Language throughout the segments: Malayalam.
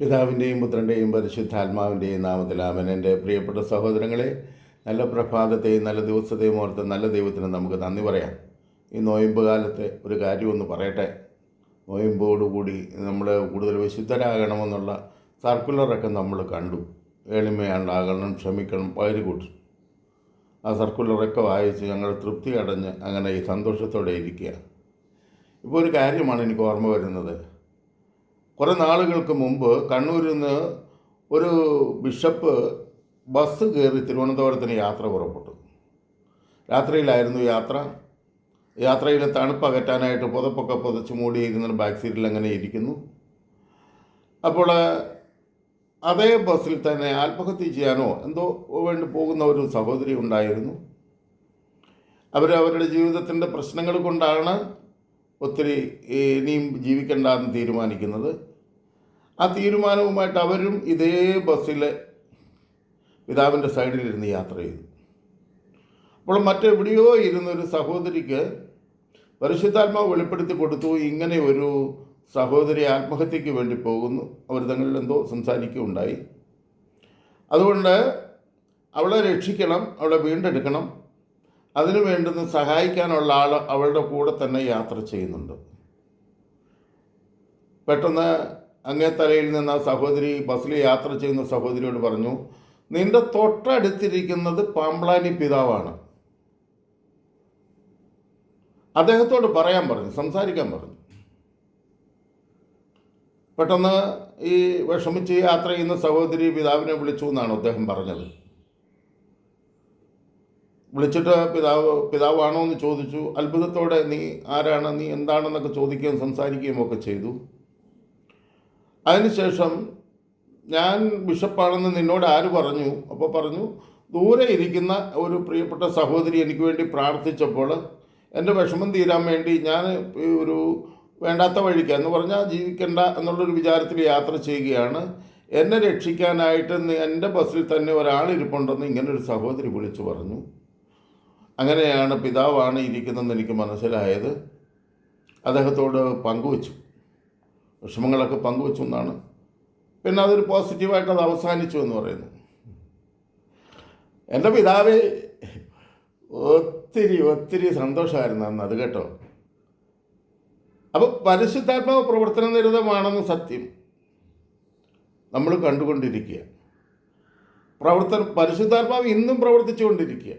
പിതാവിന്റെയും പുത്രന്റെയും പരിശുദ്ധാത്മാവിന്റെയും നാമത്തിൽ അവൻ എന്റെ പ്രിയപ്പെട്ട സഹോദരങ്ങളെ നല്ല പ്രഭാതത്തെയും നല്ല ദിവസത്തെയും ഓർത്ത് നല്ല ദൈവത്തിന് നമുക്ക് നന്ദി പറയാം. ഈ നോയമ്പ് കാലത്തെ ഒരു കാര്യമൊന്ന് പറയട്ടെ. നോയമ്പോടുകൂടി നമ്മൾ കൂടുതൽ വിശുദ്ധരാകണമെന്നുള്ള സർക്കുലറൊക്കെ നമ്മൾ കണ്ടു. എളിമയുണ്ടാകണം ക്ഷമിക്കണം പകര് കൂട്ടും. ആ സർക്കുലറൊക്കെ വായിച്ച് ഞങ്ങൾ തൃപ്തി അടഞ്ഞ് അങ്ങനെ ഈ സന്തോഷത്തോടെ ഇരിക്കുക ഇപ്പോൾ ഒരു കാര്യമാണ് എനിക്ക് ഓർമ്മ വരുന്നത്. കുറേ നാളുകൾക്ക് മുമ്പ് കണ്ണൂരിൽ നിന്ന് ഒരു ബിഷപ്പ് ബസ് കയറി തിരുവനന്തപുരത്തിന് യാത്ര പുറപ്പെട്ടു. രാത്രിയിലായിരുന്നു യാത്ര. യാത്രയിൽ തണുപ്പ് അകറ്റാനായിട്ട് പുതപ്പൊക്കെ പുതച്ച് മൂടിയിരിക്കുന്ന ബാക്ക് സീറ്റിൽ അങ്ങനെ ഇരിക്കുന്നു. അപ്പോൾ അതേ ബസ്സിൽ തന്നെ ആത്മഹത്യ ചെയ്യാനോ എന്തോ വേണ്ടി പോകുന്ന ഒരു സഹോദരി ഉണ്ടായിരുന്നു. അവർ അവരുടെ ജീവിതത്തിന്റെ പ്രശ്നങ്ങൾ കൊണ്ടാണ് ഒത്തിരി ഇനിയും ജീവിക്കണ്ടെന്ന് തീരുമാനിക്കുന്നത്. ആ തീരുമാനവുമായിട്ട് അവരും ഇതേ ബസ്സിൽ പിതാവിന്റെ സൈഡിലിരുന്ന് യാത്ര ചെയ്തു. അപ്പോൾ മറ്റെവിടെയോ ഇരുന്നൊരു സഹോദരിക്ക് പരിശുദ്ധാത്മാവ് വെളിപ്പെടുത്തി കൊടുത്തു ഇങ്ങനെ ഒരു സഹോദരി ആത്മഹത്യക്ക് വേണ്ടി പോകുന്നു. അവർ തങ്ങളിൽ എന്തോ സംസാരിക്കുകയുണ്ടായി. അതുകൊണ്ട് അവളെ രക്ഷിക്കണം അവളെ വീണ്ടെടുക്കണം. അതിനു വേണ്ടുന്ന സഹായിക്കാനുള്ള ആൾ അവളുടെ കൂടെ തന്നെ യാത്ര ചെയ്യുന്നുണ്ട്. പെട്ടെന്ന് അങ്ങേ തലയിൽ നിന്ന് ആ സഹോദരി ബസ്സിൽ യാത്ര ചെയ്യുന്ന സഹോദരിയോട് പറഞ്ഞു നിന്റെ തൊട്ടടുത്തിരിക്കുന്നത് പാമ്പ്ലാനി പിതാവാണ്. അദ്ദേഹത്തോട് പറയാൻ പറഞ്ഞു സംസാരിക്കാൻ പറഞ്ഞു. പെട്ടെന്ന് ഈ വിഷമിച്ച് യാത്ര ചെയ്യുന്ന സഹോദരി പിതാവിനെ വിളിച്ചു എന്നാണ് അദ്ദേഹം പറഞ്ഞത്. വിളിച്ചിട്ട് പിതാവ് പിതാവാണോ? എന്ന് ചോദിച്ചു. അത്ഭുതത്തോടെ നീ ആരാണ്? നീ എന്താണെന്നൊക്കെ ചോദിക്കുകയും സംസാരിക്കുകയും ഒക്കെ ചെയ്തു. അതിനുശേഷം ഞാൻ ബിഷപ്പാണെന്ന് നിന്നോട് ആര് പറഞ്ഞു? അപ്പോൾ പറഞ്ഞു ദൂരെ ഇരിക്കുന്ന ഒരു പ്രിയപ്പെട്ട സഹോദരി എനിക്ക് വേണ്ടി പ്രാർത്ഥിച്ചപ്പോൾ എന്റെ വിഷമം തീരാൻ വേണ്ടി ഞാൻ ഒരു വേണ്ടാത്ത വഴിക്ക് എന്ന് പറഞ്ഞാൽ ജീവിക്കണ്ട എന്നുള്ളൊരു വിചാരത്തിൽ യാത്ര ചെയ്യുകയാണ്. എന്നെ രക്ഷിക്കാനായിട്ട് എന്റെ ബസ്സിൽ തന്നെ ഒരാളിരിപ്പുണ്ടെന്ന് ഇങ്ങനൊരു സഹോദരി വിളിച്ചു പറഞ്ഞു. അങ്ങനെയാണ് പിതാവാണ് ഇരിക്കുന്നതെന്ന് എനിക്ക് മനസ്സിലായത്. അദ്ദേഹത്തോട് പങ്കുവച്ചു. വിഷമങ്ങളൊക്കെ പങ്കുവെച്ചു എന്നാണ്. പിന്നെ അതൊരു പോസിറ്റീവായിട്ട് അത് അവസാനിച്ചു എന്ന് പറയുന്നു. എന്റെ പിതാവ് ഒത്തിരി ഒത്തിരി സന്തോഷമായിരുന്നു അന്ന് അത് കേട്ടോ. അപ്പോൾ പരിശുദ്ധാത്മാവ് പ്രവർത്തന നിരതമാണെന്ന് സത്യം. നമ്മൾ കണ്ടുകൊണ്ടിരിക്കുക. പ്രവർത്തനം പരിശുദ്ധാത്മാവ് ഇന്നും പ്രവർത്തിച്ചുകൊണ്ടിരിക്കുക.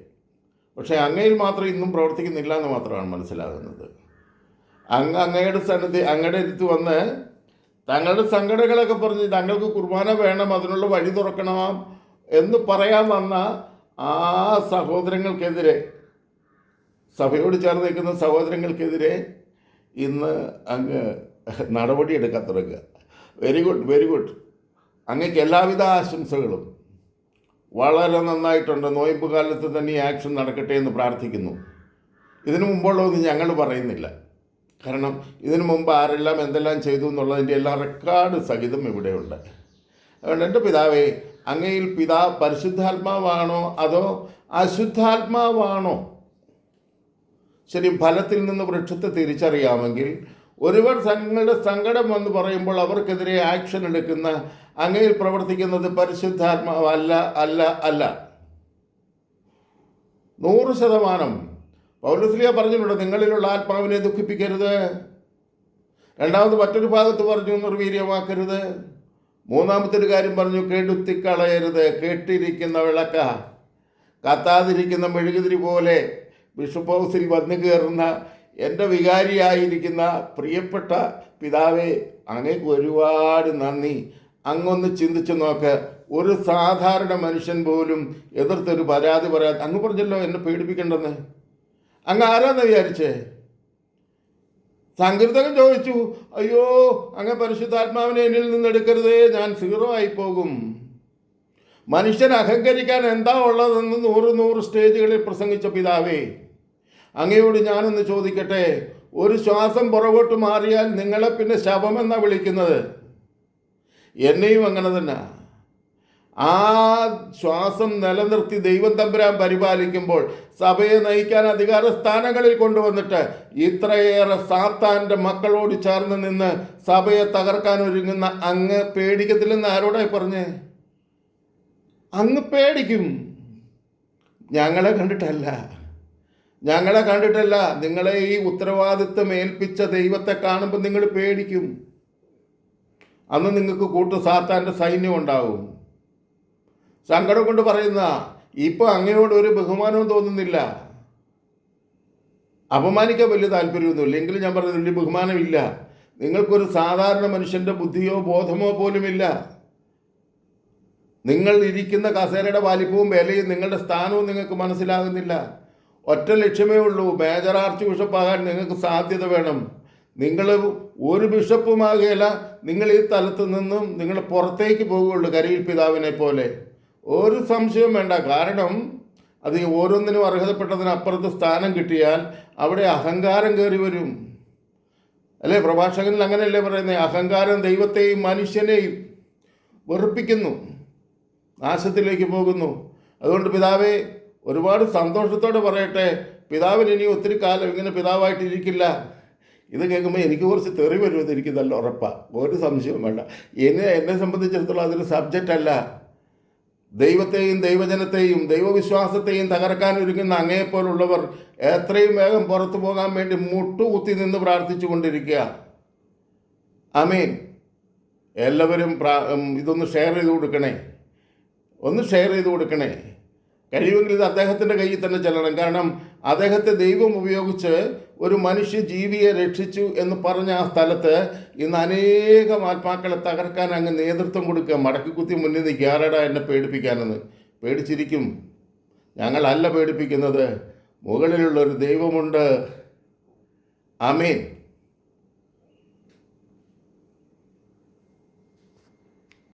പക്ഷേ അങ്ങയിൽ മാത്രം ഇന്നും പ്രവർത്തിക്കുന്നില്ല എന്ന് മാത്രമാണ് മനസ്സിലാകുന്നത്. അങ്ങ് അങ്ങയുടെ സന്നിധി അങ്ങയുടെ അടുത്ത് വന്ന് തങ്ങളുടെ സങ്കടങ്ങളൊക്കെ പറഞ്ഞ് തങ്ങൾക്ക് കുർബാന വേണം അതിനുള്ള വഴി തുറക്കണം എന്ന് പറയാൻ വന്ന ആ സഹോദരങ്ങൾക്കെതിരെ സഭയോട് ചേർന്ന് നിൽക്കുന്ന സഹോദരങ്ങൾക്കെതിരെ ഇന്ന് അങ്ങ് നടപടിയെടുക്കാൻ തുടങ്ങുക. വെരി ഗുഡ് വെരി ഗുഡ് അങ്ങക്ക് എല്ലാവിധ ആശംസകളും. വളരെ നന്നായിട്ടുണ്ട്. നോയമ്പ് കാലത്ത് തന്നെ ഈ ആക്ഷൻ നടക്കട്ടെ എന്ന് പ്രാർത്ഥിക്കുന്നു. ഇതിനു മുമ്പുള്ളതൊന്നും ഞങ്ങൾ പറയുന്നില്ല. കാരണം ഇതിനു മുമ്പ് ആരെല്ലാം എന്തെല്ലാം ചെയ്തു എന്നുള്ളതിന്റെ എല്ലാ റെക്കോർഡ് സഹിതം ഇവിടെയുണ്ട്. അതുകൊണ്ട് എന്റെ പിതാവേ അങ്ങയിൽ പിതാ പരിശുദ്ധാത്മാവാണോ അതോ അശുദ്ധാത്മാവാണോ? ശരി ഫലത്തിൽ നിന്ന് വൃക്ഷത്തെ തിരിച്ചറിയാമെങ്കിൽ ഒരുവർ തങ്ങളുടെ സങ്കടം വന്ന് പറയുമ്പോൾ അവർക്കെതിരെ ആക്ഷൻ എടുക്കുന്ന അങ്ങയിൽ പ്രവർത്തിക്കുന്നത് പരിശുദ്ധാത്മാവല്ല അല്ല അല്ല. നൂറ് ശതമാനം പൗലസ്ലിയ പറഞ്ഞിട്ടുണ്ട് നിങ്ങളിലുള്ള ആത്മാവിനെ ദുഃഖിപ്പിക്കരുത്. രണ്ടാമത് മറ്റൊരു ഭാഗത്ത് പറഞ്ഞു നിർവീര്യമാക്കരുത്. മൂന്നാമത്തെ ഒരു കാര്യം പറഞ്ഞു കെടുത്തിക്കളയരുത്. കേട്ടിരിക്കുന്ന വിളക്ക കത്താതിരിക്കുന്ന മെഴുകുതിരി പോലെ ബിഷപ്പ് ഹൗസിൽ വന്നു കയറുന്ന എന്റെ വികാരിയായിരിക്കുന്ന പ്രിയപ്പെട്ട പിതാവേ അങ്ങേക്ക് ഒരുപാട് നന്ദി. അങ്ങൊന്ന് ചിന്തിച്ചു നോക്ക് ഒരു സാധാരണ മനുഷ്യൻ പോലും എതിർത്തൊരു പരാതി പറയാതെ അങ്ങ് പറഞ്ഞല്ലോ എന്നെ പേടിപ്പിക്കണ്ടെന്ന്. അങ്ങ് ആരാന്ന് വിചാരിച്ചേ? സങ്കീർത്തകൻ ചോദിച്ചു അയ്യോ അങ്ങ് പരിശുദ്ധാത്മാവിനെ എന്നിൽ നിന്ന് എടുക്കരുതേ ഞാൻ സീറോ ആയി പോകും മനുഷ്യൻ അഹങ്കരിക്കാൻ എന്താ ഉള്ളതെന്ന് നൂറ് നൂറ് സ്റ്റേജുകളിൽ പ്രസംഗിച്ച പിതാവേ അങ്ങയോട് ഞാനൊന്ന് ചോദിക്കട്ടെ ഒരു ശ്വാസം പുറകോട്ട് മാറിയാൽ നിങ്ങളെ പിന്നെ ശവമെന്നാണ് വിളിക്കുന്നത്? എന്നെയും അങ്ങനെ തന്നെ. ആ ശ്വാസം നിലനിർത്തി ദൈവം തമ്പുരാൻ പരിപാലിക്കുമ്പോൾ സഭയെ നയിക്കാൻ അധികാര സ്ഥാനങ്ങളിൽ കൊണ്ടുവന്നിട്ട് ഇത്രയേറെ സാത്താന്റെ മക്കളോട് ചേർന്ന് നിന്ന് സഭയെ തകർക്കാൻ ഒരുങ്ങുന്ന അങ്ങ് പേടിക്കത്തില്ലെന്ന് ആരോടായി പറഞ്ഞേ? അങ്ങ് പേടിക്കും. ഞങ്ങളെ കണ്ടിട്ടല്ല. ഞങ്ങളെ കണ്ടിട്ടല്ല. നിങ്ങളെ ഈ ഉത്തരവാദിത്വം ഏൽപ്പിച്ച ദൈവത്തെ കാണുമ്പോൾ നിങ്ങൾ പേടിക്കും. അന്ന് നിങ്ങൾക്ക് കൂട്ടു സാത്താന്റെ സൈന്യം ഉണ്ടാവും. സങ്കടം കൊണ്ട് പറയുന്ന ഇപ്പോൾ അങ്ങയോട് ഒരു ബഹുമാനവും തോന്നുന്നില്ല. അപമാനിക്കാൻ വലിയ താല്പര്യമൊന്നുമില്ല എങ്കിലും ഞാൻ പറഞ്ഞത് വലിയ ബഹുമാനമില്ല. നിങ്ങൾക്കൊരു സാധാരണ മനുഷ്യന്റെ ബുദ്ധിയോ ബോധമോ പോലുമില്ല. നിങ്ങൾ ഇരിക്കുന്ന കസേരയുടെ വലിപ്പവും വിലയും നിങ്ങളുടെ സ്ഥാനവും നിങ്ങൾക്ക് മനസ്സിലാകുന്നില്ല. ഒറ്റ ലക്ഷ്യമേ ഉള്ളൂ. മേജർ ആർച്ച് ബിഷപ്പാകാൻ നിങ്ങൾക്ക് സാധ്യത വേണം. നിങ്ങൾ ഒരു ബിഷപ്പുമാകുകയില്ല നിങ്ങൾ ഈ സ്ഥലത്ത് നിന്നും നിങ്ങൾ പുറത്തേക്ക് പോകുകയുള്ളൂ കരയിൽ പിതാവിനെ പോലെ. ഒരു സംശയവും വേണ്ട. കാരണം അത് ഓരോന്നിനും അർഹതപ്പെട്ടതിനപ്പുറത്ത് സ്ഥാനം കിട്ടിയാൽ അവിടെ അഹങ്കാരം കയറി വരും. അല്ലേ? പ്രഭാഷകനിൽ അങ്ങനെയല്ലേ പറയുന്നത് അഹങ്കാരം ദൈവത്തെയും മനുഷ്യനെയും വെറുപ്പിക്കുന്നു. നാശത്തിലേക്ക് പോകുന്നു. അതുകൊണ്ട് പിതാവേ ഒരുപാട് സന്തോഷത്തോടെ പറയട്ടെ. പിതാവിന് ഇനി ഒത്തിരി കാലം ഇങ്ങനെ പിതാവായിട്ട് ഇരിക്കില്ല ഇത് കേൾക്കുമ്പോൾ എനിക്ക് കുറച്ച് തെറി വരുമെന്ന് എനിക്ക് നല്ല ഉറപ്പാണ് ഒരു സംശയവും വേണ്ട. എന്നെ എന്നെ സംബന്ധിച്ചിടത്തോളം അതൊരു സബ്ജക്റ്റ് അല്ല. ദൈവത്തെയും ദൈവജനത്തെയും ദൈവവിശ്വാസത്തെയും തകർക്കാൻ ഒരുങ്ങുന്ന അങ്ങയെപ്പോലുള്ളവർ എത്രയും വേഗം പുറത്തു പോകാൻ വേണ്ടി മുട്ടുകുത്തി നിന്ന് പ്രാർത്ഥിച്ചു കൊണ്ടിരിക്കുക. അമീൻ എല്ലാവരും പ്രാ- ഇതൊന്ന് ഷെയർ ചെയ്ത് കൊടുക്കണേ. ഒന്ന് ഷെയർ ചെയ്ത് കൊടുക്കണേ. കഴിയുമെങ്കിൽ ഇത് അദ്ദേഹത്തിന്റെ കയ്യിൽ തന്നെ ചെല്ലണം. കാരണം അദ്ദേഹത്തെ ദൈവം ഉപയോഗിച്ച് ഒരു മനുഷ്യ ജീവിയെ രക്ഷിച്ചു എന്ന് പറഞ്ഞ ആ സ്ഥലത്ത് ഇന്ന് അനേകം ആത്മാക്കളെ തകർക്കാൻ അങ്ങ് നേതൃത്വം കൊടുക്കുക. മടക്കി കുത്തി മുന്നിൽ നിൽക്കുക. ആരടാ എന്നെ പേടിപ്പിക്കാനെന്ന്? പേടിച്ചിരിക്കും. ഞങ്ങളല്ല പേടിപ്പിക്കുന്നത്. മുകളിലുള്ളൊരു ദൈവമുണ്ട്. അമീൻ